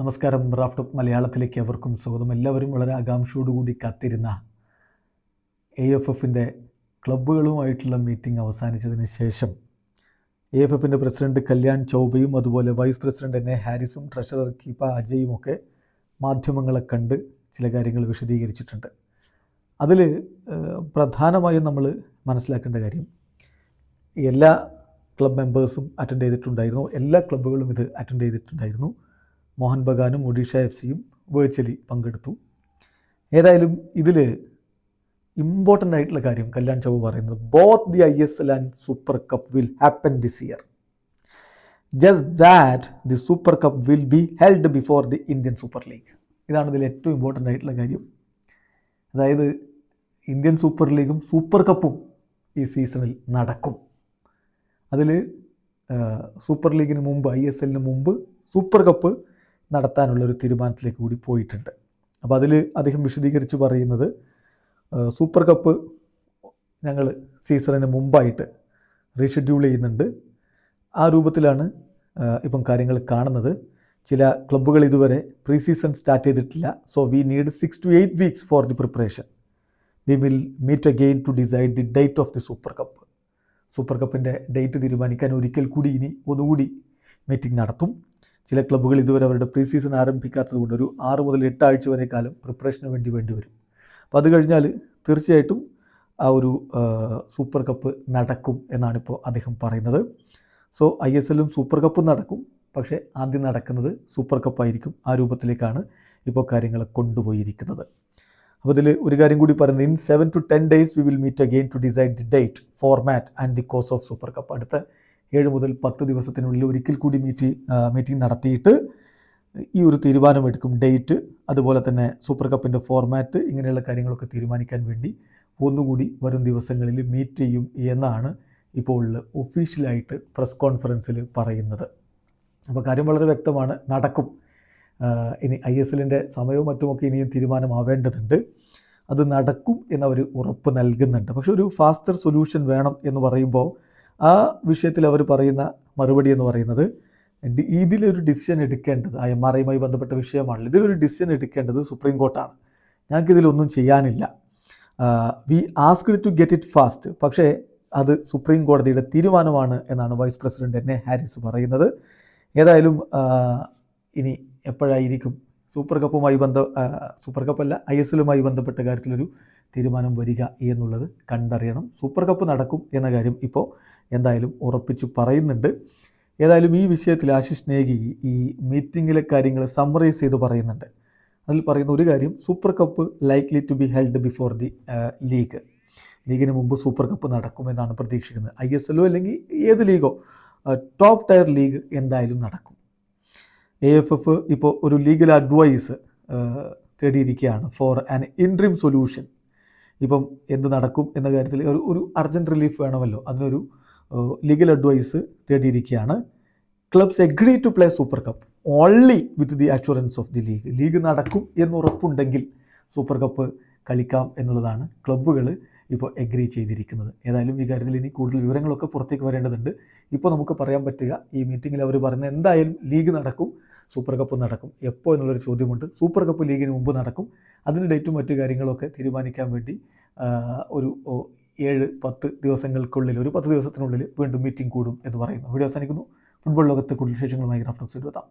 നമസ്കാരം. Raft of മലയാളത്തിലേക്ക് അവർക്കും സ്വാഗതം. എല്ലാവരും വളരെ ആകാംക്ഷയോടുകൂടി കാത്തിരുന്ന എ എഫ് എഫിന്റെ ക്ലബ്ബുകളുമായിട്ടുള്ള മീറ്റിംഗ് അവസാനിച്ചതിന് ശേഷം എ എഫ് എഫിന്റെ പ്രസിഡന്റ് കല്യാൺ ചൗബയും അതുപോലെ വൈസ് പ്രസിഡന്റ് എൻ എ ഹാരിസും ട്രഷറർ കീപ്പ അജയും ഒക്കെ മാധ്യമങ്ങളെ കണ്ട് ചില കാര്യങ്ങൾ വിശദീകരിച്ചിട്ടുണ്ട്. അതിൽ പ്രധാനമായും നമ്മൾ മനസ്സിലാക്കേണ്ട കാര്യം എല്ലാ ക്ലബ് മെമ്പേഴ്സും അറ്റൻഡ് ചെയ്തിട്ടുണ്ടായിരുന്നു. എല്ലാ ക്ലബ്ബുകളും ഇത് അറ്റൻഡ് ചെയ്തിട്ടുണ്ടായിരുന്നു. മോഹൻ ബഗാനും ഒഡീഷ എഫ് സിയും വേർച്വലി പങ്കെടുത്തു. ഏതായാലും ഇതിൽ ഇമ്പോർട്ടന്റ് ആയിട്ടുള്ള കാര്യം കല്യാൺ ചൗബ് പറയുന്നത് both the I S L and Super Cup will happen this year just that the Super Cup will be held before the Indian Super League ഇതാണ് ഇതിൽ ഏറ്റവും ഇമ്പോർട്ടന്റ് ആയിട്ടുള്ള കാര്യം. അതായത് ഇന്ത്യൻ സൂപ്പർ ലീഗും സൂപ്പർ കപ്പും ഈ സീസണിൽ നടക്കും. അതിൽ സൂപ്പർ ലീഗിന് മുമ്പ് ഐ എസ് എല്ലിന് മുമ്പ് സൂപ്പർ കപ്പ് നടത്താനുള്ളൊരു തീരുമാനത്തിലേക്ക് കൂടി പോയിട്ടുണ്ട്. അപ്പോൾ അതിൽ അദ്ദേഹം വിശദീകരിച്ച് പറയുന്നത് സൂപ്പർ കപ്പ് ഞങ്ങൾ സീസണിന് മുമ്പായിട്ട് റീഷെഡ്യൂൾ ചെയ്യുന്നുണ്ട്. ആ രൂപത്തിലാണ് ഇപ്പം കാര്യങ്ങൾ കാണുന്നത്. ചില ക്ലബ്ബുകൾ ഇതുവരെ പ്രീ സീസൺ സ്റ്റാർട്ട് ചെയ്തിട്ടില്ല. So we need six to eight weeks for the preparation. We will meet again to decide the date of the Super Cup. Super കപ്പിന്റെ ഡേറ്റ് തീരുമാനിക്കാൻ ഒരിക്കൽ കൂടി ഇനി ഒന്നുകൂടി മീറ്റിംഗ് നടത്തും. ചില ക്ലബ്ബുകൾ ഇതുവരെ അവരുടെ പ്രീ സീസൺ ആരംഭിക്കാത്തതുകൊണ്ട് ഒരു ആറ് മുതൽ എട്ട് വരെ കാലം പ്രിപ്പറേഷന് വേണ്ടി വേണ്ടി വരും. അപ്പോൾ അത് കഴിഞ്ഞാൽ തീർച്ചയായിട്ടും ആ ഒരു സൂപ്പർ കപ്പ് നടക്കും എന്നാണിപ്പോൾ അദ്ദേഹം പറയുന്നത്. സോ ഐ എസ് എല്ലും സൂപ്പർ കപ്പും നടക്കും. പക്ഷേ ആദ്യം നടക്കുന്നത് സൂപ്പർ കപ്പായിരിക്കും ആ രൂപത്തിലേക്കാണ് ഇപ്പോൾ കാര്യങ്ങൾ കൊണ്ടുപോയിരിക്കുന്നത്. അപ്പോൾ ഇതിൽ ഒരു കാര്യം കൂടി പറയുന്നത്. In seven to ten days we will meet again to decide the date format and the course of Super Cup അടുത്ത ഏഴ് മുതൽ പത്ത് ദിവസത്തിനുള്ളിൽ ഒരിക്കൽ കൂടി മീറ്റ് മീറ്റിംഗ് നടത്തിയിട്ട് ഈ ഒരു തീരുമാനമെടുക്കും ഡേറ്റ് അതുപോലെ തന്നെ സൂപ്പർ കപ്പിന്റെ ഫോർമാറ്റ് ഇങ്ങനെയുള്ള കാര്യങ്ങളൊക്കെ തീരുമാനിക്കാൻ വേണ്ടി ഒന്നുകൂടി വരും ദിവസങ്ങളിൽ മീറ്റ് ചെയ്യും എന്നാണ് ഇപ്പോൾ ഒഫീഷ്യലായിട്ട് പ്രസ് കോൺഫറൻസിൽ പറയുന്നത്. അപ്പോൾ കാര്യം വളരെ വ്യക്തമാണ് നടക്കും. ഇനി ഐ എസ് എല്ലിന്റെ സമയവും മറ്റുമൊക്കെ ഇനിയും തീരുമാനമാവേണ്ടതുണ്ട്. അത് നടക്കും എന്നവർ ഉറപ്പ് നൽകുന്നുണ്ട്. പക്ഷേ ഒരു ഫാസ്റ്റർ സൊല്യൂഷൻ വേണം എന്ന് പറയുമ്പോൾ ആ വിഷയത്തിൽ അവർ പറയുന്ന മറുപടി എന്ന് പറയുന്നത് ഇതിലൊരു ഡിസിഷൻ എടുക്കേണ്ടത് ആ എം ആർ ഐയുമായി ബന്ധപ്പെട്ട വിഷയമാണല്ലോ. ഇതിലൊരു ഡിസിഷൻ എടുക്കേണ്ടത് സുപ്രീം കോർട്ടാണ് ഞങ്ങൾക്ക് ഇതിലൊന്നും ചെയ്യാനില്ല. We asked to get it fast പക്ഷേ അത് സുപ്രീം കോടതിയുടെ തീരുമാനമാണ് എന്നാണ് vice president N A Haris പറയുന്നത്. ഏതായാലും ഇനി എപ്പോഴായിരിക്കും സൂപ്പർ കപ്പുമായി ബന്ധ സൂപ്പർ കപ്പല്ല ഐ എസ് എല്ലുമായി ബന്ധപ്പെട്ട കാര്യത്തിലൊരു തീരുമാനം വരിക എന്നുള്ളത് കണ്ടറിയണം. സൂപ്പർ കപ്പ് നടക്കും എന്ന കാര്യം ഇപ്പോൾ എന്തായാലും ഉറപ്പിച്ചു പറയുന്നുണ്ട്. ഏതായാലും ഈ വിഷയത്തിൽ ആശിഷ് നേഗി ഈ മീറ്റിങ്ങിലെ കാര്യങ്ങൾ സമ്മറൈസ് ചെയ്ത് പറയുന്നുണ്ട്. അതിൽ പറയുന്ന ഒരു കാര്യം Super Cup likely to be held before the league ലീഗിന് മുമ്പ് സൂപ്പർ കപ്പ് നടക്കുമെന്നാണ് പ്രതീക്ഷിക്കുന്നത്. ഐ എസ് എല്ലോ അല്ലെങ്കിൽ ഏത് ലീഗോ ടോപ്പ് ടയർ ലീഗ് എന്തായാലും നടക്കും. എ എഫ് എഫ് ഇപ്പോൾ ഒരു ലീഗൽ അഡ്വൈസ് തേടിയിരിക്കുകയാണ് ഫോർ ആൻ ഇൻട്രീം സൊല്യൂഷൻ ഇപ്പം എന്ത് നടക്കും എന്ന കാര്യത്തിൽ ഒരു ഒരു അർജന്റ് റിലീഫ് വേണമല്ലോ. അതിനൊരു legal advice തേടിയിരിക്കുകയാണ്. Clubs agree to play Super Cup only with the assurance of the league league നടക്കും എന്ന് ഉറപ്പുണ്ടെങ്കിൽ സൂപ്പർ കപ്പ് കളിക്കാം എന്നുള്ളതാണ് ക്ലബ്ബുകൾ ഇപ്പോൾ എഗ്രി ചെയ്തിരിക്കുന്നത്. ഏതായാലും ഈ കാര്യത്തിൽ ഇനി കൂടുതൽ വിവരങ്ങളൊക്കെ പുറത്തേക്ക് വരേണ്ടതുണ്ട്. ഇപ്പോൾ നമുക്ക് പറയാൻ പറ്റുക ഈ മീറ്റിങ്ങിൽ അവർ പറയുന്നത് എന്തായാലും ലീഗ് നടക്കും. സൂപ്പർ കപ്പ് നടക്കും. എപ്പോൾ എന്നുള്ളൊരു ചോദ്യമുണ്ട്. സൂപ്പർ കപ്പ് ലീഗിന് മുമ്പ് നടക്കും. അതിന്റെ ഡേറ്റും മറ്റു കാര്യങ്ങളൊക്കെ തീരുമാനിക്കാൻ വേണ്ടി ഒരു ഏഴ് പത്ത് ദിവസങ്ങൾക്കുള്ളിൽ ഒരു പത്ത് ദിവസത്തിനുള്ളിൽ വീണ്ടും മീറ്റിംഗ് കൂടും എന്ന് പറയുന്നു. വീഡിയോ അവസാനിക്കുന്നു. ഫുട്ബോൾ ലോകത്തെ കൂടുതൽ വിശേഷങ്ങളുമായി ഗ്രാഫ്റ്റോക്സ് എഴുതാം